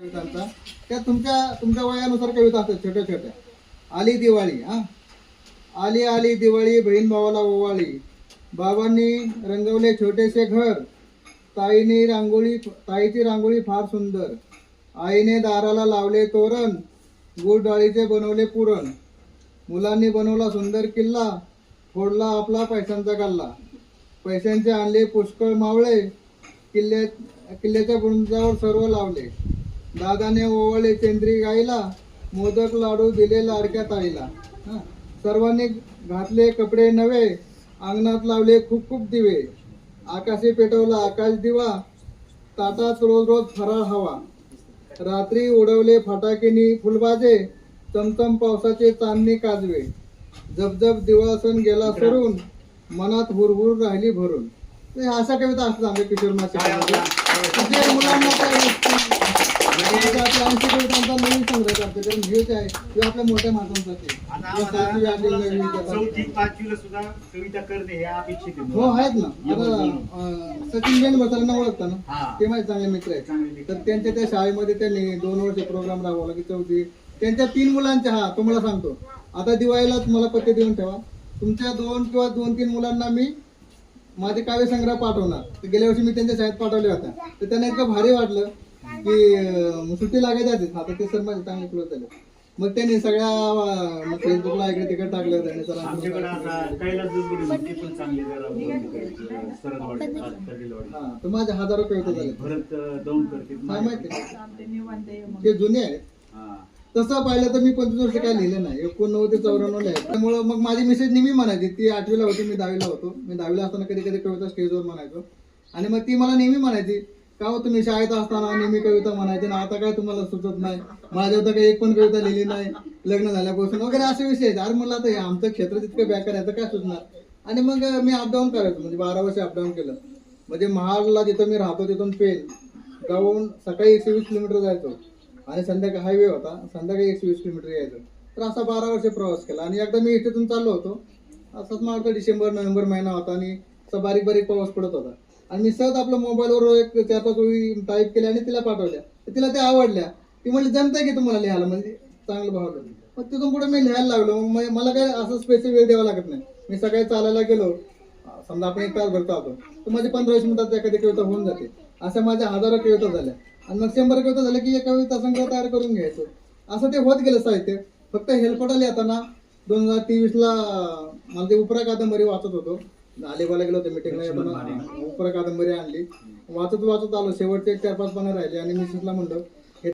कवितांचा त्या तुमच्या तुमच्या वयानुसार कविता असतात छोट्या छोट्या. आली दिवाळी हा. आली आली दिवाळी बहीण भावाला ओवाळी. बाबांनी रंगवले छोटेसे घर. ताईने रांगोळी ताईची रांगोळी फार सुंदर. आईने दाराला लावले तोरण. गुळ डाळीचे बनवले पुरण. मुलांनी बनवला सुंदर किल्ला. फोडला आपला पैशांचा गल्ला. पैशांचे आणले पुष्कळ मावळे. किल्ल्या किल्ल्याच्या बुंजावर सर्व लावले. दादाने ओवळले चेंद्री गाईला मोदक लाडू दिले लाडक्या ताईला. सर्वांनी घातले कपडे नवे अंगणात लावले खूप खूप दिवे. आकाशी पेटवला आकाश दिवा ताटात रोज रोज फराळ हवा. रात्री उडवले फटाकेनी फुलबाजे चमचम पावसाचे चांदणी काजवे. जबजब दिवा सण गेला सरून मनात हुरहुर राहिली भरून. अशा कविता असतात आमच्या किशोर मासिकामध्ये मुलांना काय आपल्या ऐंशी कवितांचा नवीन संग्रह करते कारण हेच आहे किंवा आपल्या मोठ्या माणसांसाठी. चौथी पाचवीला सुद्धा कविता करणे हे अपेक्षित आहे हो मुलांना. आहेत ना आता सचिन जैन बसारांना ओळखता ना. ते माझे चांगले मित्र आहेत. तर त्यांच्या त्या शाळेमध्ये त्यांनी दोन वर्ष प्रोग्राम राबवला की चौथी त्यांच्या तीन मुलांच्या हा तुम्हाला सांगतो आता दिवाळीलाच मला पत्ते देऊन ठेवा तुमच्या दोन किंवा दोन तीन मुलांना मी माझे काव्यसंग्रह पाठवणार. तर गेल्या वर्षी मी त्यांच्या शाळेत पाठवले होत्या तर त्यांना इतकं भारी वाटलं की सुट्टी लागायची आधीच आता ते सर माझे चांगले क्लोज झाले मग त्यांनी सगळ्या फेसबुकला इकडे तिकडे टाकलं त्यांनी सर हा तर माझे हजारो कविता झाले ते काय माहिती? ते जुने आहेत. हा. तसं पाहिलं तर मी पंचवीस वर्ष काय लिहिलं नाही. एकोणनव्वद ते चौऱ्याण्णव लिहायचं त्यामुळं मग माझी मिसेज नेहमी म्हणायची. ती आठवीला होती मी दहावीला होतो. मी दहावीला असताना कधी कधी कविता स्टेजवर म्हणायचो. आणि मग ती मला नेहमी म्हणायची का हो तुम्ही शाळेत असताना नेहमी कविता म्हणायची? ना आता काय तुम्हाला सुचत नाही? माझ्या तर काही एक पण कविता लिहिली नाही. लग्न झाल्यापासून वगैरे असे विषय आहेत. अरे मला आता हे आमचं क्षेत्र तितकं बेकार आहे तर काय सुचणार? आणि मग मी अपडाऊन करायचो. म्हणजे बारा वर्ष अपडाऊन केलं. म्हणजे महाडला जिथं मी राहतो तिथून पेन गावून सकाळी एकशे वीस किलोमीटर जायचो. आणि संध्याकाळी हायवे होता. संध्याकाळी एकशे वीस किलोमीटर यायचं. तर असा बारा वर्ष प्रवास केला. आणि एकदा मी इथेतून चाललो होतो. असंच मला वाटतं डिसेंबर नोव्हेंबर महिना होता आणि असा बारीक बारीक पाऊस पडत होता. आणि मी सहज आपल्या मोबाईलवर एक चार पाच ओळी टाईप केल्या आणि तिला पाठवल्या. तर तिला त्या आवडल्या. ती म्हणली जमतंय की तुम्हाला लिहायला? म्हणजे चांगलं भावलं मग तिथून पुढे मी लिहायला लागलो. मग मला काय असं स्पेसिफिक वेळ द्यावा लागत नाही. मी सकाळी चालायला गेलो. समजा आपण एक तास भर चालतो तर माझी पंधरा वीस मिनिटात एखादी कविता होऊन जाते. अशा माझ्या हजारो कविता झाल्या. आणि मग शंभर कविता झाल्या की एक कविता संग्रह तयार करून घ्यायचो. असं ते होत गेलं साहित्य. फक्त हेलपटाला येताना दोन हजार तेवीसला मला ते उपरा कादंबरी वाचत होतो. अलिबागला गेलो होतो मिटिंगला येताना. उपरा कादंबरी आणली. वाचत वाचत आलो. शेवटचे चार पाच पानं राहिले आणि मिसेसला म्हणलं